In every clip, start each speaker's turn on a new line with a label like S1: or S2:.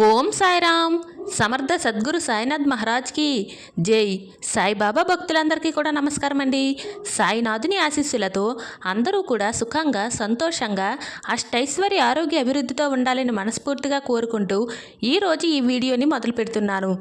S1: ఓం సాయిరామ్. సమర్థ సద్గురు సాయినాథ్ మహారాజ్కి జై. సాయిబాబా భక్తులందరికీ కూడా నమస్కారం అండి. సాయినాథుని ఆశీస్సులతో అందరూ కూడా సుఖంగా సంతోషంగా అష్టైశ్వర్య ఆరోగ్య అభివృద్ధితో ఉండాలని మనస్ఫూర్తిగా కోరుకుంటూ ఈరోజు ఈ వీడియోని మొదలు పెడుతున్నాను.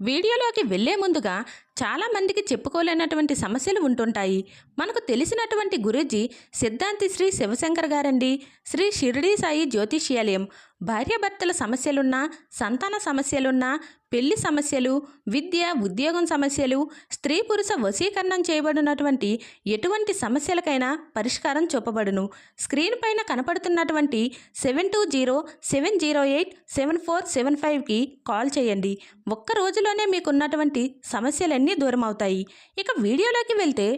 S1: వీడియోలోకి వెళ్ళే ముందుగా చాలామందికి చెప్పుకోలేనటువంటి సమస్యలు ఉంటుంటాయి. మనకు తెలిసినటువంటి గురూజీ సిద్ధాంతి శ్రీ శివశంకర్ గారండి. శ్రీ షిరిడి సాయి జ్యోతిష్యాలయం. భార్యాభర్తల సమస్యలున్నా సంతాన సమస్యలున్నా పెళ్ళి సమస్యలు విద్య ఉద్యోగం సమస్యలు స్త్రీ పురుష వశీకరణం చేయబడినటువంటి ఎటువంటి సమస్యలకైనా పరిష్కారం చూపబడును. స్క్రీన్ పైన కనపడుతున్నటువంటి seven two zero seven zero eight seven four seven ఫైవ్కి కాల్ చేయండి. ఒక్క రోజులోనే మీకున్నటువంటి సమస్యలన్నీ దూరం అవుతాయి ఇక వీడియోలోకి వెళ్తే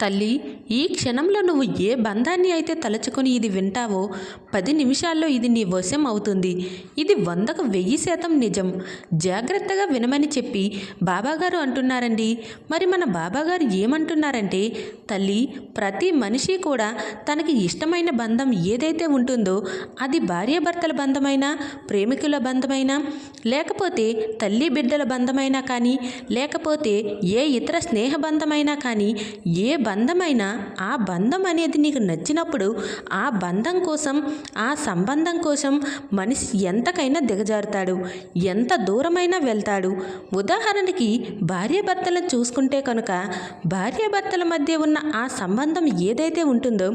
S1: తల్లి ఈ క్షణంలో నువ్వు ఏ బంధాన్ని అయితే తలుచుకొని ఇది వింటావో పది నిమిషాల్లో ఇది నీ వశం అవుతుంది. ఇది వందకు వెయ్యి శాతం నిజం. జాగ్రత్తగా వినమని చెప్పి బాబాగారు అంటున్నారండి. మరి మన బాబాగారు ఏమంటున్నారంటే తల్లి ప్రతి మనిషి కూడా తనకి ఇష్టమైన బంధం ఏదైతే ఉంటుందో అది భార్యాభర్తల బంధమైనా ప్రేమికుల బంధమైనా లేకపోతే తల్లి బిడ్డల బంధమైనా కానీ లేకపోతే ఏ ఇతర స్నేహ బంధమైనా కానీ ఏ బంధమైన ఆ బంధం అనేది నీకు నచ్చినప్పుడు ఆ బంధం కోసం ఆ సంబంధం కోసం మనిషి ఎంతకైనా దిగజారుతాడు ఎంత దూరమైనా వెళ్తాడు. ఉదాహరణకి భార్యాభర్తలను చూసుకుంటే కనుక భార్యాభర్తల మధ్య ఉన్న ఆ సంబంధం ఏదైతే ఉంటుందో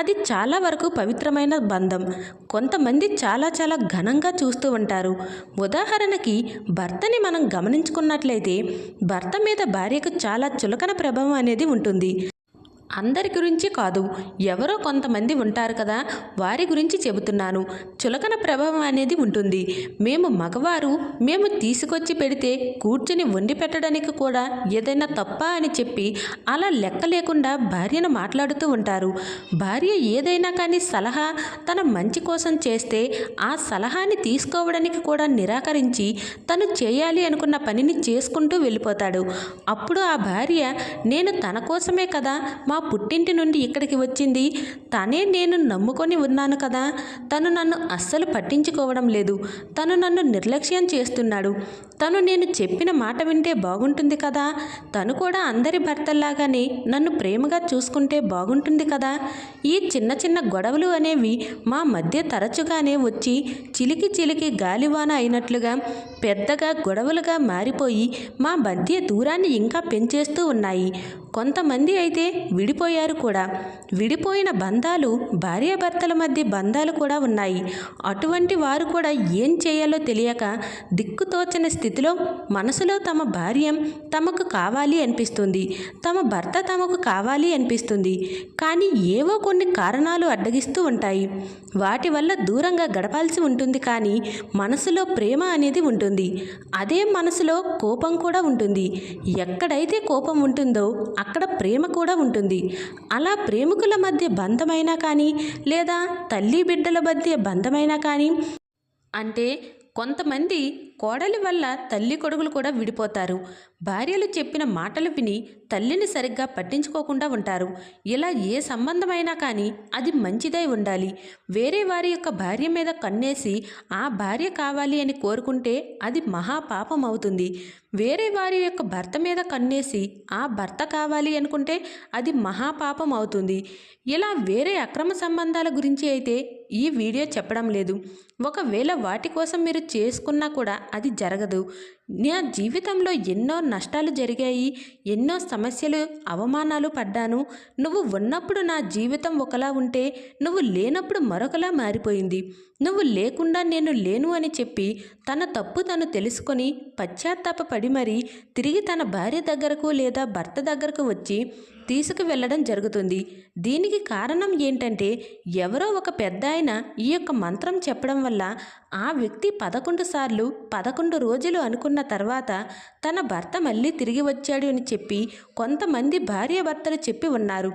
S1: అది చాలా వరకు పవిత్రమైన బంధం. కొంతమంది చాలా చాలా ఘనంగా చూస్తూ ఉంటారు. ఉదాహరణకి భర్తని మనం గమనించుకున్నట్లయితే భర్త మీద భార్యకు చాలా చులకన ప్రభావం అనేది ఉంటుంది. అందరి గురించి కాదు. ఎవరో కొంతమంది ఉంటారు కదా. వారి గురించి చెబుతున్నాను. చులకన ప్రభావం అనేది ఉంటుంది. మేము మగవారు మేము తీసుకొచ్చి పెడితే కూర్చుని వండి పెట్టడానికి కూడా ఏదైనా తప్ప అని చెప్పి అలా లెక్క లేకుండా భార్యను మాట్లాడుతూ ఉంటారు. భార్య ఏదైనా కానీ సలహా తన మంచి కోసం చేస్తే ఆ సలహాని తీసుకోవడానికి కూడా నిరాకరించి తను చేయాలి అనుకున్న పనిని చేసుకుంటూ వెళ్ళిపోతాడు. అప్పుడు ఆ భార్య నేను తన కోసమే కదా మా పుట్టింటి నుండి ఇక్కడికి వచ్చింది. తనే నేను నమ్ముకొని ఉన్నాను కదా. తను నన్ను అస్సలు పట్టించుకోవడం లేదు. తను నన్ను నిర్లక్ష్యం చేస్తున్నాడు. తను నేను చెప్పిన మాట వింటే బాగుంటుంది కదా. తను కూడా అందరి భర్తల్లాగానే నన్ను ప్రేమగా చూసుకుంటే బాగుంటుంది కదా. ఈ చిన్న చిన్న గొడవలు అనేవి మా మధ్య తరచుగానే వచ్చి చిలికి చిలికి గాలివాన అయినట్లుగా పెద్దగా గొడవలుగా మారిపోయి మా మధ్య దూరాన్ని ఇంకా పెంచేస్తూ ఉన్నాయి. కొంతమంది అయితే విడి విడిపోయారు కూడా. విడిపోయిన బంధాలు భార్యాభర్తల మధ్య బంధాలు కూడా ఉన్నాయి. అటువంటి వారు కూడా ఏం చేయాలో తెలియక దిక్కుతోచని స్థితిలో మనసులో తమ భార్య తమకు కావాలి అనిపిస్తుంది. తమ భర్త తమకు కావాలి అనిపిస్తుంది. కానీ ఏవో కొన్ని కారణాలు అడ్డగిస్తూ ఉంటాయి. వాటి వల్ల దూరంగా గడపాల్సి ఉంటుంది కానీ మనసులో ప్రేమ అనేది ఉంటుంది. అదే మనసులో కోపం కూడా ఉంటుంది. ఎక్కడైతే కోపం ఉంటుందో అక్కడ ప్రేమ కూడా ఉంటుంది. అలా ప్రేమికుల మధ్య బంధమైనా కానీ లేదా తల్లి బిడ్డల మధ్య బంధమైనా కానీ అంటే కొంతమంది కోడలి వల్ల తల్లి కొడుకులు కూడా విడిపోతారు. భార్యలు చెప్పిన మాటలు విని తల్లిని సరిగ్గా పట్టించుకోకుండా ఉంటారు. ఇలా ఏ సంబంధమైనా కానీ అది మంచిదై ఉండాలి. వేరే వారి యొక్క భార్య మీద కన్నేసి ఆ భార్య కావాలి అని కోరుకుంటే అది మహాపాపం అవుతుంది. వేరే వారి యొక్క భర్త మీద కన్నేసి ఆ భర్త కావాలి అనుకుంటే అది మహాపాపం అవుతుంది. ఇలా వేరే అక్రమ సంబంధాల గురించి అయితే ఈ వీడియో చెప్పడం లేదు. ఒకవేళ వాటి కోసం మీరు చేసుకున్నా కూడా అది జరగదు. నా జీవితంలో ఎన్నో నష్టాలు జరిగాయి ఎన్నో సమస్యలు అవమానాలు పడ్డాను. నువ్వు ఉన్నప్పుడు నా జీవితం ఒకలా ఉంటే నువ్వు లేనప్పుడు మరొకలా మారిపోయింది. నువ్వు లేకుండా నేను లేను అని చెప్పి తన తప్పు తను తెలుసుకొని పశ్చాత్తాపడి మరీ తిరిగి తన భార్య దగ్గరకు లేదా భర్త దగ్గరకు వచ్చి తీసుకువెళ్ళడం జరుగుతుంది. దీనికి కారణం ఏంటంటే ఎవరో ఒక పెద్ద ఆయన ఈ యొక్క మంత్రం చెప్పడం వల్ల ఆ వ్యక్తి పదకొండు సార్లు పదకొండు రోజులు అనుకున్న తర్వాత తన భర్త మళ్ళీ తిరిగి వచ్చాడు అని చెప్పి కొంతమంది భార్యాభర్తలు చెప్పి ఉన్నారు.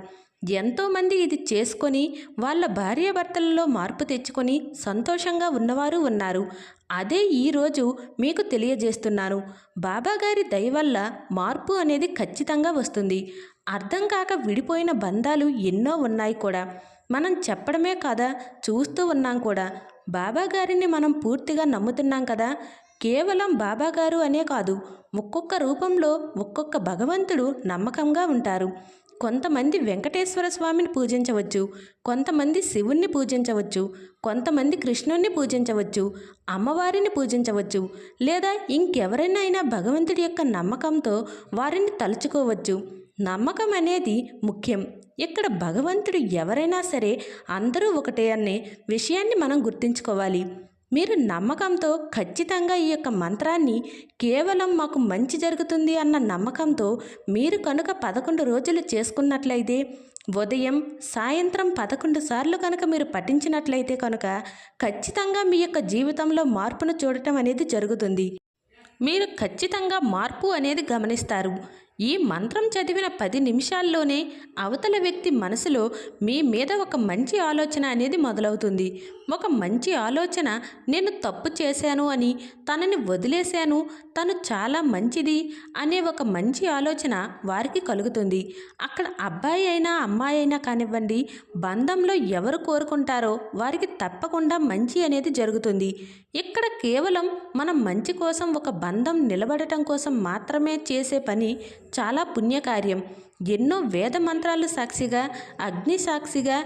S1: ఎంతోమంది ఇది చేసుకొని వాళ్ళ భార్యాభర్తలలో మార్పు తెచ్చుకొని సంతోషంగా ఉన్నవారు ఉన్నారు. అదే ఈరోజు మీకు తెలియజేస్తున్నాను. బాబాగారి దయ వల్ల మార్పు అనేది ఖచ్చితంగా వస్తుంది. అర్థం కాక విడిపోయిన బంధాలు ఎన్నో ఉన్నాయి కూడా. మనం చెప్పడమే కదా? చూస్తూ ఉన్నాం కూడా. బాబా గారిని మనం పూర్తిగా నమ్ముతున్నాం కదా? కేవలం బాబాగారు అనే కాదు. ఒక్కొక్క రూపంలో ఒక్కొక్క భగవంతుడు నమ్మకంగా ఉంటారు. కొంతమంది వెంకటేశ్వర స్వామిని పూజించవచ్చు. కొంతమంది శివుణ్ణి పూజించవచ్చు. కొంతమంది కృష్ణుణ్ణి పూజించవచ్చు. అమ్మవారిని పూజించవచ్చు. లేదా ఇంకెవరైనా అయినా భగవంతుడి యొక్క నమ్మకంతో వారిని తలుచుకోవచ్చు. నమ్మకం అనేది ముఖ్యం. ఇక్కడ భగవంతుడు ఎవరైనా సరే అందరూ ఒకటే అనే విషయాన్ని మనం గుర్తుంచుకోవాలి. మీరు నమ్మకంతో ఖచ్చితంగా ఈ యొక్క మంత్రాన్ని కేవలం మాకు మంచి జరుగుతుంది అన్న నమ్మకంతో మీరు కనుక పదకొండు రోజులు చేసుకున్నట్లయితే ఉదయం సాయంత్రం పదకొండు సార్లు కనుక మీరు పఠించినట్లయితే కనుక ఖచ్చితంగా మీ యొక్క జీవితంలో మార్పును చూడటం అనేది జరుగుతుంది. మీరు ఖచ్చితంగా మార్పు అనేది గమనిస్తారు. ఈ మంత్రం చదివిన పది నిమిషాల్లోనే అవతల వ్యక్తి మనసులో మీ మీద ఒక మంచి ఆలోచన అనేది మొదలవుతుంది. ఒక మంచి ఆలోచన నేను తప్పు చేశాను అని తనని వదిలేశాను తను చాలా మంచిది అనే ఒక మంచి ఆలోచన వారికి కలుగుతుంది. అక్కడ అబ్బాయి అయినా అమ్మాయి అయినా కానివ్వండి బంధంలో ఎవరు కోరుకుంటారో వారికి తప్పకుండా మంచి అనేది జరుగుతుంది. ఇక్కడ కేవలం మనం మంచి కోసం ఒక బంధం నిలబడటం కోసం మాత్రమే చేసే పని చాలా పుణ్యకార్యం. ఎన్నో వేద మంత్రాలు సాక్షిగా అగ్ని సాక్షిగా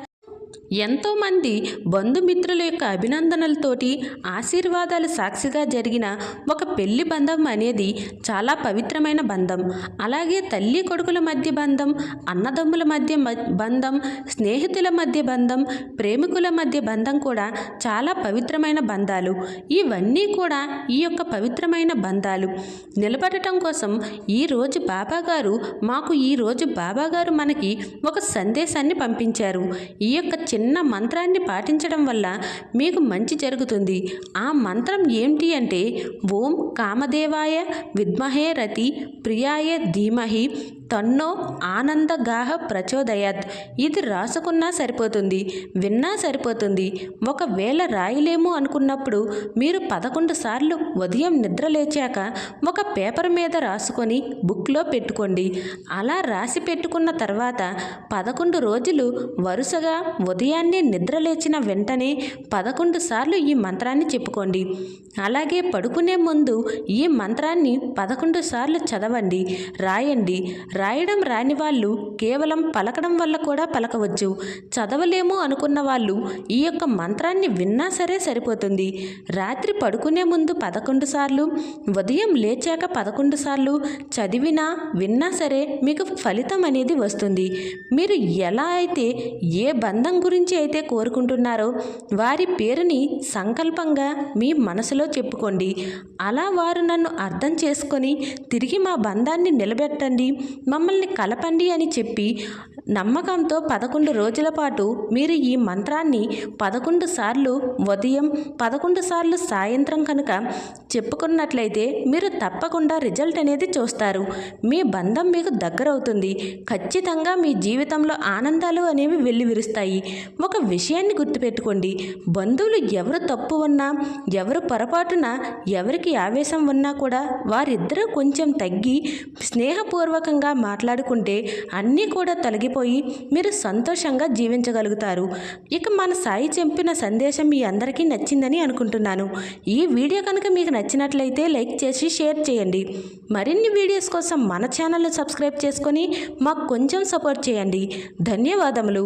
S1: ఎంతోమంది బంధుమిత్రుల యొక్క అభినందనలతోటి ఆశీర్వాదాలు సాక్షిగా జరిగిన ఒక పెళ్ళి బంధం అనేది చాలా పవిత్రమైన బంధం. అలాగే తల్లి కొడుకుల మధ్య బంధం అన్నదమ్ముల మధ్య బంధం స్నేహితుల మధ్య బంధం ప్రేమికుల మధ్య బంధం కూడా చాలా పవిత్రమైన బంధాలు. ఇవన్నీ కూడా ఈ యొక్క పవిత్రమైన బంధాలు. నిలబడటం కోసం ఈరోజు బాబాగారు మాకు ఈరోజు బాబాగారు మనకి ఒక సందేశాన్ని పంపించారు. ఈ యొక్క చిన్న మంత్రాన్ని పాటించడం వల్ల మీకు మంచి జరుగుతుంది. ఆ మంత్రం ఏమిటి అంటే ఓం కామదేవాయ విద్మహే రతి ప్రియాయ ధీమహి తన్నో ఆనందగాహ ప్రచోదయాత్. ఇది రాసుకున్నా సరిపోతుంది విన్నా సరిపోతుంది. ఒకవేళ రాయలేము అనుకున్నప్పుడు మీరు పదకొండు సార్లు ఉదయం నిద్ర లేచాక ఒక పేపర్ మీద రాసుకొని బుక్లో పెట్టుకోండి. అలా రాసి పెట్టుకున్న తర్వాత పదకొండు రోజులు వరుసగా ఉదయాన్నే నిద్ర లేచిన వెంటనే పదకొండు సార్లు ఈ మంత్రాన్ని చెప్పుకోండి. అలాగే పడుకునే ముందు ఈ మంత్రాన్ని పదకొండు సార్లు చదవండి. రాయండి. రాయడం రాని వాళ్ళు కేవలం పలకడం వల్ల కూడా పలకవచ్చు. చదవలేము అనుకున్న వాళ్ళు ఈ యొక్క మంత్రాన్ని విన్నా సరే సరిపోతుంది. రాత్రి పడుకునే ముందు పదకొండు సార్లు ఉదయం లేచాక పదకొండు సార్లు చదివినా విన్నా సరే మీకు ఫలితం అనేది వస్తుంది. మీరు ఎలా అయితే ఏ బంధం గురించి అయితే కోరుకుంటున్నారో వారి పేరుని సంకల్పంగా మీ మనసులో చెప్పుకోండి. అలా వారు నన్ను అర్థం చేసుకొని తిరిగి మా బంధాన్ని నిలబెట్టండి. మమ్మల్ని కలపండి అని చెప్పి నమ్మకంతో పదకొండు రోజుల పాటు మీరు ఈ మంత్రాన్ని పదకొండు సార్లు ఉదయం పదకొండు సార్లు సాయంత్రం కనుక చెప్పుకున్నట్లయితే మీరు తప్పకుండా రిజల్ట్ అనేది చూస్తారు. మీ బంధం మీకు దగ్గరవుతుంది. ఖచ్చితంగా మీ జీవితంలో ఆనందాలు అనేవి వెల్లివిరుస్తాయి. ఒక విషయాన్ని గుర్తుపెట్టుకోండి. బంధువులు ఎవరు తప్పు ఉన్నా ఎవరు పొరపాటున ఎవరికి ఆవేశం ఉన్నా కూడా వారిద్దరూ కొంచెం తగ్గి స్నేహపూర్వకంగా మాట్లాడుకుంటే అన్నీ కూడా పోయి మీరు సంతోషంగా జీవించగలుగుతారు. ఇక మన సాయి చెప్పిన సందేశం మీ అందరికీ నచ్చిందని అనుకుంటున్నాను. ఈ వీడియో కనుక మీకు నచ్చినట్లయితే లైక్ చేసి షేర్ చేయండి. మరిన్ని వీడియోస్ కోసం మన ఛానల్ను సబ్స్క్రైబ్ చేసుకొని మాకు కొంచెం సపోర్ట్ చేయండి. ధన్యవాదములు.